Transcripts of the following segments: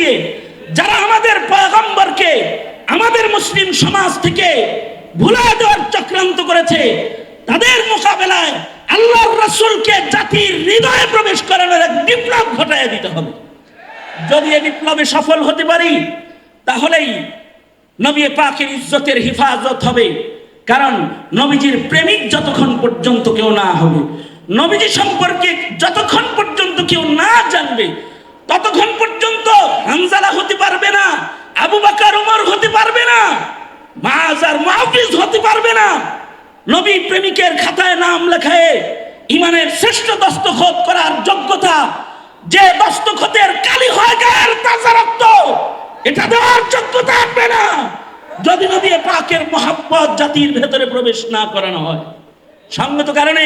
দিয়ে যারা আমাদের পয়গম্বরকে, আমাদের মুসলিম সমাজ থেকে ভুলে দেওয়ার চক্রান্ত করেছে, তাদের মোকাবেলায় আল্লাহর রসুলকে জাতির হৃদয়ে প্রবেশ করানোর এক বিপ্লব ঘটায় দিতে হবে। যদি এই বিপ্লবে সফল হতে পারি, তাহলেই নবী পাকের ইজ্জতের হিফাজত হবে। কারণ নবীজির প্রেমিক যতক্ষণ পর্যন্ত কেউ না হবে, নবীজি সম্পর্কে যতক্ষণ পর্যন্ত কেউ না জানবে ততক্ষণ পর্যন্ত হানজালা হতে পারবে না, আবু বাকার, উমর হতে পারবে না মাজার মাহফিজ হতে পারবে না। নবী প্রেমিকের খাতায় নাম লেখায় ইমানের শ্রেষ্ঠ দস্তখত করার যোগ্যতা যে দস্তখতের কালি হয় গায়ের তাজা রক্ত, এটা দেওয়ার যোগ্যতা আসবে না। যদি নবী পাকের মহাব্বত জাতির ভেতরে প্রবেশ না করানো হয়, সঙ্গত কারণে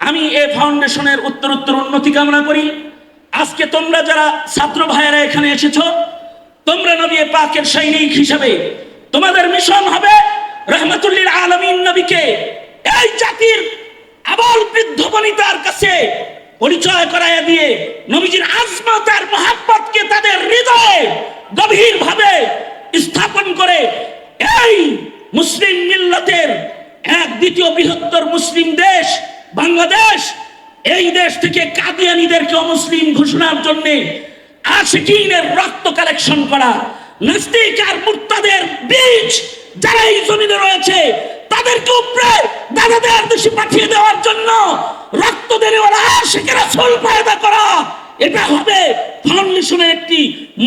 আমি এ ফাউন্ডেশনের উত্তর উত্তর উন্নতি কামনা করি। আজকে তোমরা যারা ছাত্র ভাইয়েরা এখানে এসেছ, তোমরা নবী পাকের সৈনিক হিসাবে, তোমাদের মিশন হবে রহমতুল্লিল আলমিন নবীকে। এই জাতির আবল বৃদ্ধ বনিতার কাছে পরিচয় করাইয়া দিয়ে নবীজির আজমত আর মহাব্বতকে তাদের হৃদয়ে গভীর ভাবে স্থাপন করে এই মুসলিম মিল্লতের এক দ্বিতীয় বৃহত্তর মুসলিম দেশ, বাংলাদেশ এই দেশ থেকে কাদিয়ানিদেরকে মুসলিম ঘোষণার জন্য আশিকিনের রক্ত কালেকশন করা নাস্তিক আর মুক্তাদের বীজ যারা এই জমিনে রয়েছে, তাদেরকে উপরে দাদাদের দেশে পাঠিয়ে দেওয়ার জন্য রক্ত দেনেওয়ালা আশিকেরা সোল পায়দা করা। এটা হবে ফাউন্ডেশনের একটি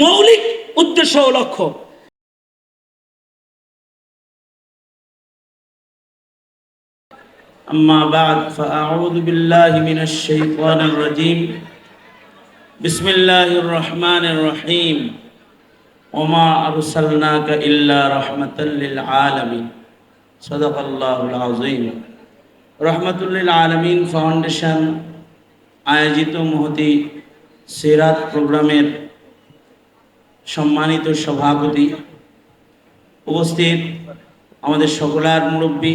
মৌলিক উদ্দেশ্য ও লক্ষ্য। أما بعد فأعوذ بالله من الشيطان الرجيم بسم الله الرحمن الرحيم وما أرسلناك إلا رحمة للعالمين صدق الله العظيم رحمة للعالمين ফাউন্ডেশন আয়োজিত মহতি সিরাত প্রোগ্রামের সম্মানিত সভাপতি উপস্থিত আমাদের সকলার মুরব্বী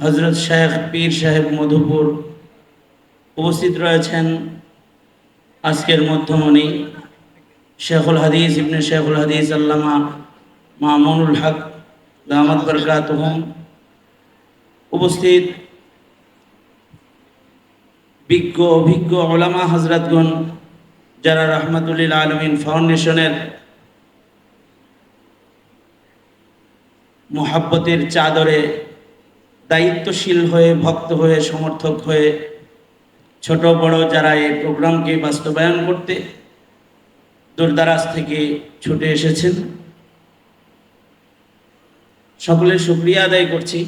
হজরত শেখ পীর সাহেব মধুপুর উপস্থিত রয়েছেন। আজকের মধ্যমণি শেখুল হাদিস ইবনে শেখুল হাদিস আল্লামা মামুনুল হক দামাত বরকাত উপস্থিত বিজ্ঞ অভিজ্ঞ ওলামা হজরতগণ যারা রহমতুল্লিল আলমিন ফাউন্ডেশনের মোহাব্বতের চাদরে দায়িত্বশীল হয়ে, ভক্ত হয়ে, সমর্থক হয়ে, ছোট বড় যারা এই প্রোগ্রামকে বাস্তবায়ন করতে দূরদারাজ থেকে ছুটে এসেছেন। সকলের শুক্রিয়া আদায় করছি।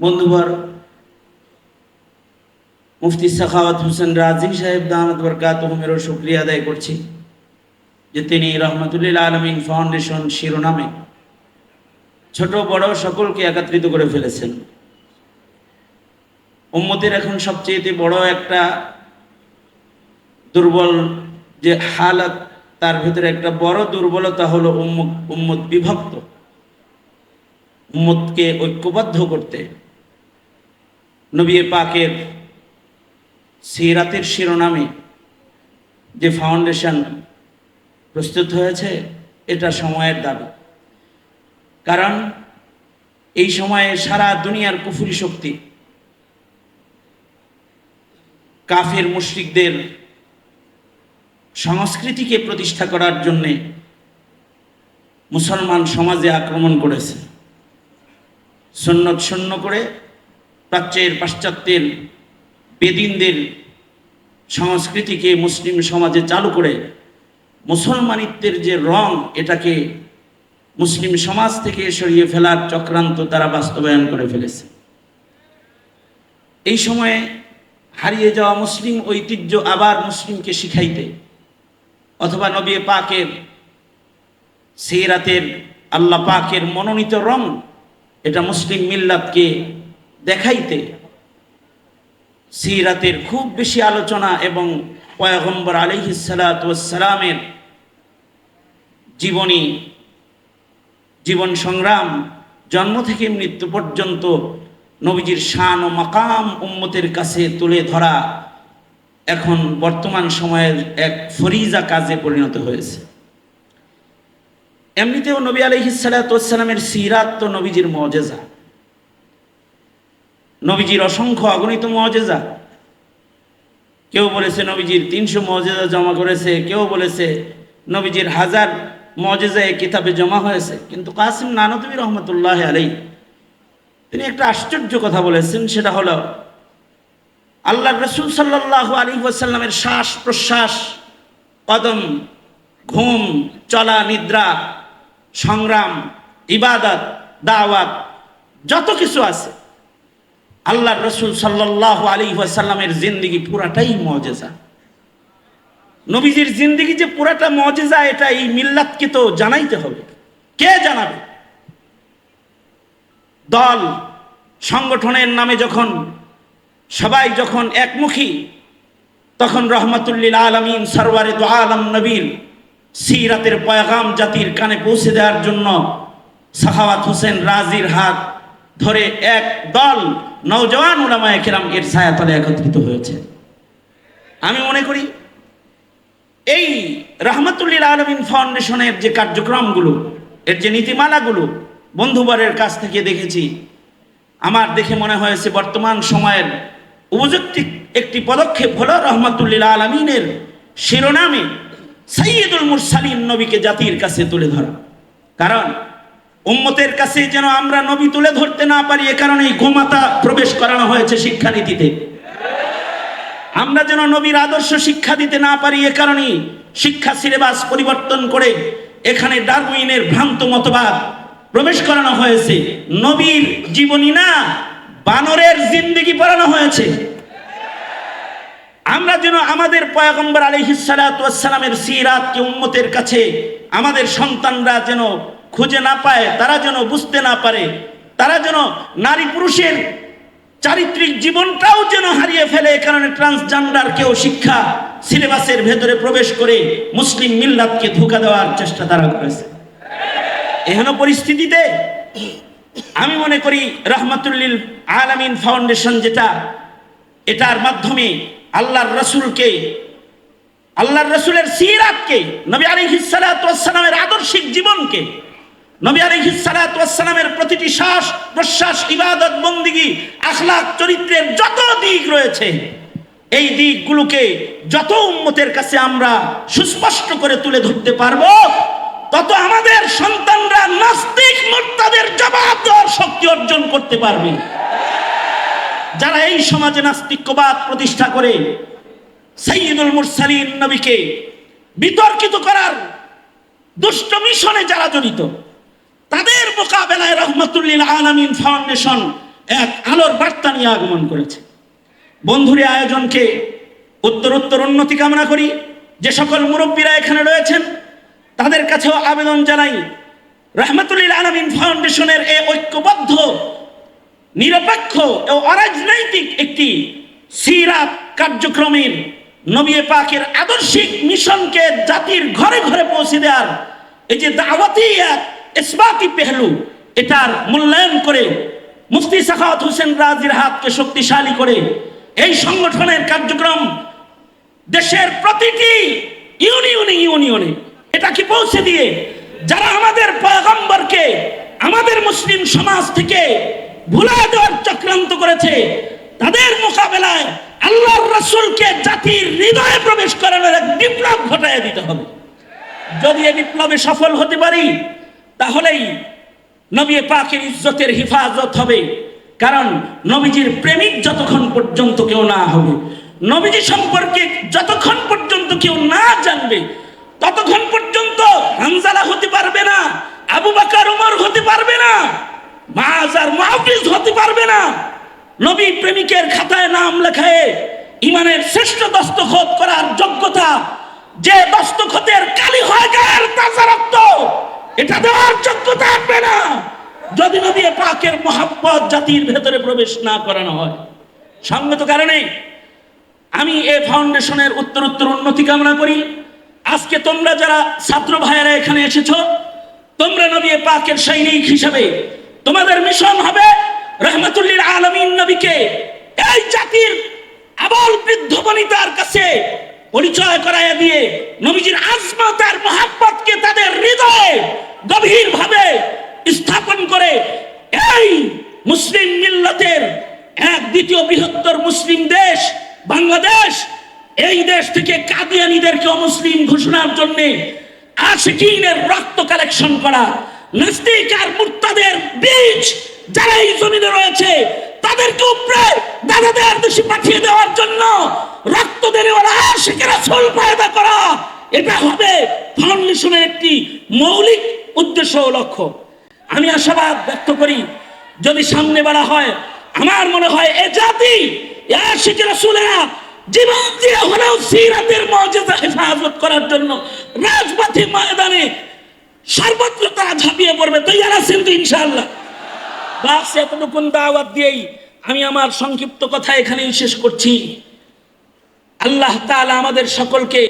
বন্ধুবর মুফতি সাখাওয়াত হোসেন রাজি সাহেব দামত বরকাত মেরও শুক্রিয়া আদায় করছি যে তিনি রহমতুল্লিল আলমিন ফাউন্ডেশন শিরোনামে ছোট বড় সকলকে একত্রিত করে ফেলেছেন। উম্মতের এখন সবচেয়ে বড় একটা দুর্বল যে হালাত, তার ভিতরে একটা বড় দুর্বলতা হলো উম্মত উম্মত বিভক্ত। উম্মতকে ঐক্যবদ্ধ করতে। নবী পাকের সিরাতের শিরোনামে যে ফাউন্ডেশন প্রস্তুত হয়েছে, এটা সময়ের দাবি। কারণ এই সময়ে সারা দুনিয়ার কুফুরি শক্তি কাফের মুশরিকদের সংস্কৃতিকে প্রতিষ্ঠা করার জন্যে মুসলমান সমাজে আক্রমণ করেছে। সন্ন্যত শূন্য করে প্রাচ্যের পাশ্চাত্যের বেদিনদের সংস্কৃতিকে মুসলিম সমাজে চালু করে মুসলমানিত্বের যে রং, এটাকে মুসলিম সমাজ থেকে সরিয়ে ফেলার চক্রান্ত তারা বাস্তবায়ন করে ফেলেছে। এই সময়ে হারিয়ে যাওয়া মুসলিম ঐতিহ্য আবার মুসলিমকে শিখাইতে। অথবা নবী পাকের সেই রাতের আল্লাহ পাকের মনোনীত রং এটা মুসলিম মিল্লাতকে দেখাইতে। সিরাতের খুব বেশি আলোচনা এবং পয়গম্বর আলিহিসালামের জীবনী, জীবন সংগ্রাম, জন্ম থেকে মৃত্যু পর্যন্ত নবীজির শান ও মাকাম উম্মতের কাছে তুলে ধরা এখন বর্তমান সময়ের এক ফরিজা কাজে পরিণত হয়েছে। এমনিতেও নবী আলহিসালামের সিরাত তো নবীজির মজেজা। নবীজির অসংখ্য অগণিত মজেজা। কেউ বলেছে নবীজির তিনশো মজেজা জমা করেছে, কেউ বলেছে নবীজির হাজার মজেজা এ কিতাবে জমা হয়েছে, কিন্তু কাসিম নানতবী রহমতুল্লাহ আলাই তিনি একটা আশ্চর্য কথা বলেছেন, সেটা হলো আল্লাহ রসুল সাল্লাহ আলী ওয়াসাল্লামের শ্বাস প্রশ্বাস, কদম, ঘুম, চলা, নিদ্রা, সংগ্রাম, ইবাদত, দাওয়াত, যত কিছু আছে আল্লাহ রসুল সাল্লাহ আলী ওয়াসাল্লামের জিন্দিগি পুরাটাই মজেজা। নবীজির জিন্দিগি যে পুরাটা মজেজা, এটা এই মিল্লাতকে তো জানাইতে হবে। কে জানাবে? দল সংগঠনের নামে যখন, সবাই যখন একমুখী, তখন রহমতুল্লিল আলমিন সরওয়ারে তো আলম নবীর সিরাতের পয়গাম জাতির কানে পৌঁছে দেওয়ার জন্য সাহাওয়াত হোসেন রাজির হাত ধরে এক দল নৌজওয়ান উলামায় কেরাম এর ছায়াতলে একত্রিত হয়েছে। আমি মনে করি, এই রহমতুল্লিল আলমিন ফাউন্ডেশনের যে কার্যক্রমগুলো, এর যে নীতিমালাগুলো বন্ধুবরের কাছ থেকে দেখেছি। আমার দেখে মনে হয়েছে বর্তমান সময়ের উপযুক্ত একটি পদক্ষেপ হলো রহমতুল্লিল আলমিনের শিরোনামে সৈয়দুল মুরসালিন নবীকে জাতির কাছে তুলে ধরা। কারণ উম্মতের কাছে যেন আমরা নবী তুলে ধরতে না পারি, এ কারণেই গোমাতা প্রবেশ করানো হয়েছে শিক্ষানীতিতে। আমরা যেন নবীর আদর্শ শিক্ষা দিতে না পারি, এ কারণেই শিক্ষা সিলেবাস পরিবর্তন করে এখানে ডারউইনের ভ্রান্ত মতবাদ প্রবেশ করানো হয়েছে। নবীর জীবনী না, বানরের জিন্দিগি পড়ানো হয়েছে। আমরা যেন আমাদের পয়াগম্বর আলহিসালামের সিরাতকে উম্মতের কাছে, আমাদের সন্তানরা যেন খুঁজে না পায়, তারা যেন বুঝতে না পারে, তারা যেন নারী পুরুষের চারিত্রিক জীবনটাও যেন হারিয়ে ফেলে কারণে ট্রান্সজেন্ডার কেউ শিক্ষা সিলেবাসের ভেতরে প্রবেশ করে মুসলিম মিল্লাতকে ধোকা দেওয়ার চেষ্টা তারা করেছে। এহেন পরিস্থিতিতে আমি মনে করি রহমতুল্লিল আলামিন ফাউন্ডেশন যেটা, এটার মাধ্যমে আল্লাহর রসুলকে, আল্লাহর রসুলের সিরাতকে, নবী আলিহিসালামের আদর্শিক জীবনকে, নবী আলিহিসালামের প্রতিটি শ্বাস প্রশ্বাস, ইবাদত, বন্দিগি আখলাক চরিত্রের যত দিক রয়েছে, এই দিকগুলোকে যত উম্মতের কাছে আমরা সুস্পষ্ট করে তুলে ধরতে পারব তত আমাদের সন্তানরা নাস্তিক, মোর্তাদের জবাব দেওয়ার শক্তি অর্জন করতে পারবে। যারা এই সমাজে নাস্তিক্যবাদ প্রতিষ্ঠা করে সৈয়দুল মুরসালিন নবীকে বিতর্কিত করার দুষ্ট মিশনে যারা জড়িত, তাদের মোকাবেলায় রহমতুল্লিল আলমিন ফাউন্ডেশন এক আলোর বার্তা নিয়ে আগমন করেছে। বন্ধুরে, আয়োজনকে উত্তরোত্তর উন্নতি কামনা করি। যে সকল মুরব্বীরা এখানে রয়েছেন তাদের কাছেও আবেদন জানাই, রহমতুল্লিল আলমিন ফাউন্ডেশনের এ ঐক্যবদ্ধ, নিরপেক্ষ ও অরাজনৈতিক একটি সিরাত কার্যক্রমের নবী পাকের আদর্শিক মিশনকে জাতির ঘরে ঘরে পৌঁছে দেওয়ার এই যে দাওয়াতি এক ইসবাতি পেহলু, এটার মূল্যায়ন করে মুফতি সাখাওয়াত হোসেন রাজির হাতকে শক্তিশালী করে এই সংগঠনের কার্যক্রম দেশের প্রতিটি ইউনিয়নে ইউনিয়নে এটা কি পৌঁছে দিয়ে যারা আমাদের পয়গম্বরকে, আমাদের মুসলিম সমাজ থেকে ভুলা দেওয়ার চক্রান্ত করেছে, তাদের মোকাবেলায় আল্লাহর রসুলকে জাতির হৃদয়ে প্রবেশ করানোর এক বিপ্লব ঘটায় দিতে হবে। যদি এ বিপ্লবে সফল হতে পারি, তাহলেই নবী পাকের ইজ্জতের হিফাজত হবে। কারণ নবীজির প্রেমিক যতক্ষণ পর্যন্ত কেউ না হবে, নবীজি সম্পর্কে যতক্ষণ পর্যন্ত কেউ না জানবে, ততক্ষণ পর্যন্ত হানজালা হতে পারবে না আবু বাকার উমর হতে পারবে না, মাজ আর মাহফিজ হতে পারবে না। নবী প্রেমিকের খাতায় নাম লেখায় ইমানের শ্রেষ্ঠ দস্তখত করার যোগ্যতা যে দস্তখতের কালি হয় গায়ের তাজা রক্ত, এটা দেওয়ার যোগ্যতা আসবে না। যদি নবী পাকের মহাব্বত জাতির ভেতরে প্রবেশ না করানো হয়, সঙ্গত কারণে আমি এ ফাউন্ডেশনের উত্তর উত্তর উন্নতি কামনা করি। আজকে তোমরা যারা ছাত্র ভাইয়েরা এখানে এসেছ তোমরা নবী পাকের সৈনিক হিসাবে তোমাদের মিশন হবে রহমতুল্লিল আলমিন নবীকে। এই জাতির আবল বৃদ্ধ বনিতার কাছে পরিচয় করাইয়া দিয়ে নবীজির আজমত আর মহাব্বতকে তাদের হৃদয়ে গভীরভাবে স্থাপন করে এই মুসলিম মিল্লতের এক দ্বিতীয় বৃহত্তর মুসলিম দেশ বাংলাদেশ। এই দেশ থেকে কাদিয়ানিদেরকে অমুসলিম ঘোষণার জন্য আশিকিনের রক্ত কালেকশন করা, নাস্তিক আর মুক্তাদের বীজ যারা এই জমিনে রয়েছে, তাদেরকে উপরে দাদাদের দেশে পাঠিয়ে দেওয়ার জন্য রক্ত দেওয়ার আশিকের আসল পায়দা করা। এটা হবে ফাউন্ডেশনের একটি মৌলিক উদ্দেশ্য ও লক্ষ্য। আমি আশাবাদ ব্যক্ত করি, যদি সামনে বাড়া হয়, আমার মনে হয় এ জাতি আশিক রাসূলেরা জীবন দিয়ে হলেও সিরাতের মর্যাদা হেফাজত করার জন্য রাজপথে ময়দানে সর্বত্র তারা ঝাঁপিয়ে পড়বে। তৈরি আছেন তো ইনশাল্লাহ বাস, এতটুকুন দাওয়াত দিয়েই আমি আমার সংক্ষিপ্ত কথা এখানেই শেষ করছি। আল্লাহ তাআলা আমাদের সকলকে